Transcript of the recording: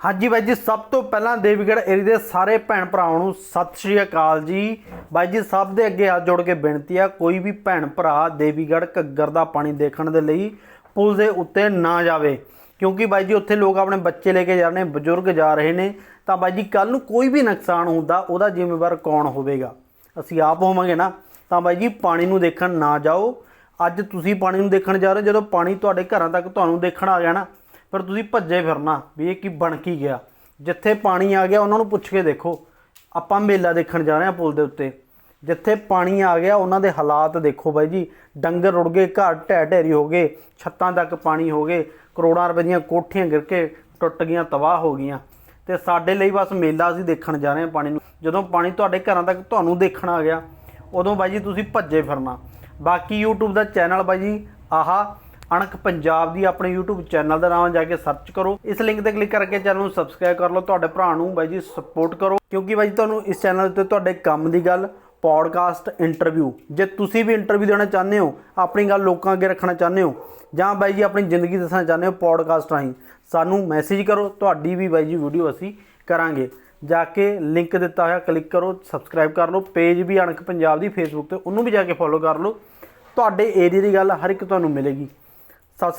ਹਾਂਜੀ ਬਾਈ ਜੀ ਸਭ ਤੋਂ ਪਹਿਲਾਂ ਦੇਵੀਗੜ੍ਹ ਏਰੀਆ ਦੇ ਸਾਰੇ ਭੈਣ ਭਰਾਵਾਂ ਨੂੰ ਸਤਿ ਸ਼੍ਰੀ ਅਕਾਲ ਜੀ। ਬਾਈ ਜੀ ਸਭ ਦੇ ਅੱਗੇ ਹੱਥ ਜੋੜ ਕੇ ਬੇਨਤੀ ਆ ਕੋਈ ਵੀ ਭੈਣ ਭਰਾ ਦੇਵੀਗੜ੍ਹ ਘੱਗਰ ਦਾ ਪਾਣੀ ਦੇਖਣ ਦੇ ਲਈ ਪੁਲ ਦੇ ਉੱਤੇ ਨਾ ਜਾਵੇ। ਕਿਉਂਕਿ ਬਾਈ ਜੀ ਉੱਥੇ ਲੋਕ ਆਪਣੇ ਬੱਚੇ ਲੈ ਕੇ ਜਾ ਰਹੇ ਨੇ ਬਜ਼ੁਰਗ ਜਾ ਰਹੇ ਨੇ। ਤਾਂ ਬਾਈ ਜੀ ਕੱਲ ਨੂੰ ਕੋਈ ਵੀ ਨੁਕਸਾਨ ਹੁੰਦਾ ਉਹਦਾ ਜ਼ਿੰਮੇਵਾਰ ਕੌਣ ਹੋਵੇਗਾ? ਅਸੀਂ ਆਪ ਹੋਵਾਂਗੇ ਨਾ। ਤਾਂ ਬਾਈ ਜੀ ਪਾਣੀ ਨੂੰ ਦੇਖਣ ਨਾ ਜਾਓ। ਅੱਜ ਤੁਸੀਂ ਪਾਣੀ ਨੂੰ ਦੇਖਣ ਜਾ ਰਹੇ ਹੋ, ਜਦੋਂ ਪਾਣੀ ਤੁਹਾਡੇ ਘਰਾਂ ਤੱਕ ਤੁਹਾਨੂੰ ਦੇਖਣ ਆ ਜਾਣਾ ਫਿਰ ਤੁਸੀਂ ਭੱਜੇ ਫਿਰਨਾ ਵੀ ਇਹ ਕੀ ਬਣ ਕੀ ਗਿਆ। ਜਿੱਥੇ ਪਾਣੀ ਆ ਗਿਆ ਉਹਨਾਂ ਨੂੰ ਪੁੱਛ ਕੇ ਦੇਖੋ। ਆਪਾਂ ਮੇਲਾ ਦੇਖਣ ਜਾ ਰਹੇ ਹਾਂ ਪੁਲ ਦੇ ਉੱਤੇ। ਜਿੱਥੇ ਪਾਣੀ ਆ ਗਿਆ ਉਹਨਾਂ ਦੇ ਹਾਲਾਤ ਦੇਖੋ ਬਾਈ ਜੀ। ਡੰਗਰ ਰੁੜ ਗਏ ਘਰ ਢਹਿ ਢੇਰੀ ਹੋ ਗਏ, ਛੱਤਾਂ ਤੱਕ ਪਾਣੀ ਹੋ ਗਏ, ਕਰੋੜਾਂ ਰੁਪਏ ਦੀਆਂ ਕੋਠੀਆਂ ਗਿਰ ਕੇ ਟੁੱਟ ਗਈਆਂ, ਤਬਾਹ ਹੋ ਗਈਆਂ। ਤੇ ਸਾਡੇ ਲਈ ਬਸ ਮੇਲਾ ਅਸੀਂ ਦੇਖਣ ਜਾ ਰਹੇ ਹਾਂ ਪਾਣੀ ਨੂੰ। ਜਦੋਂ ਪਾਣੀ ਤੁਹਾਡੇ ਘਰਾਂ ਤੱਕ ਤੁਹਾਨੂੰ ਦੇਖਣ ਆ ਗਿਆ, ਉਦੋਂ ਬਾਈ ਜੀ ਤੁਸੀਂ ਭੱਜੇ ਫਿਰਨਾ। ਬਾਕੀ YouTube ਦਾ ਚੈਨਲ ਬਾਈ ਜੀ, ਆਹਾ ਅਣਖ ਪੰਜਾਬ ਦੀ ਆਪਣੇ YouTube ਚੈਨਲ ਦਾ ਨਾਮ ਜਾ ਕੇ ਸਰਚ ਕਰੋ। ਇਸ ਲਿੰਕ ਤੇ ਕਲਿੱਕ ਕਰਕੇ ਚੈਨਲ ਨੂੰ ਸਬਸਕ੍ਰਾਈਬ ਕਰ ਲਓ। ਤੁਹਾਡੇ ਭਰਾ ਨੂੰ ਬਾਈ ਜੀ ਸਪੋਰਟ ਕਰੋ। ਕਿਉਂਕਿ ਬਾਈ ਜੀ ਤੁਹਾਨੂੰ ਇਸ ਚੈਨਲ ਉੱਤੇ ਤੁਹਾਡੇ ਕੰਮ ਦੀ ਗੱਲ ਪੋਡਕਾਸਟ ਇੰਟਰਵਿਊ ਜੇ ਤੁਸੀਂ ਵੀ ਇੰਟਰਵਿਊ ਦੇਣਾ ਚਾਹੁੰਦੇ ਹੋ, ਆਪਣੀ ਗੱਲ ਲੋਕਾਂ ਅੱਗੇ ਰੱਖਣਾ ਚਾਹੁੰਦੇ ਹੋ, ਜਾਂ ਬਾਈ ਜੀ ਆਪਣੀ ਜ਼ਿੰਦਗੀ ਦੱਸਣਾ ਚਾਹੁੰਦੇ ਹੋ ਪੋਡਕਾਸਟ ਰਾਹੀਂ, ਸਾਨੂੰ ਮੈਸੇਜ ਕਰੋ। ਤੁਹਾਡੀ ਵੀ ਬਾਈ ਜੀ ਵੀਡੀਓ ਅਸੀਂ ਕਰਾਂਗੇ। ਜਾ ਕੇ ਲਿੰਕ ਦਿੱਤਾ ਹੋਇਆ ਕਲਿੱਕ ਕਰੋ ਸਬਸਕ੍ਰਾਈਬ ਕਰ ਲਓ। ਪੇਜ ਵੀ ਅਣਖ ਪੰਜਾਬ ਦੀ ਫੇਸਬੁੱਕ ਤੇ, ਉਹਨੂੰ ਵੀ ਜਾ ਕੇ ਫੋਲੋ ਕਰ ਲਓ। ਤੁਹਾਡੇ ਏਰੀਆ ਦੀ ਗੱਲ ਹਰ ਇੱਕ ਤੁਹਾਨੂੰ ਮਿਲੇਗੀ।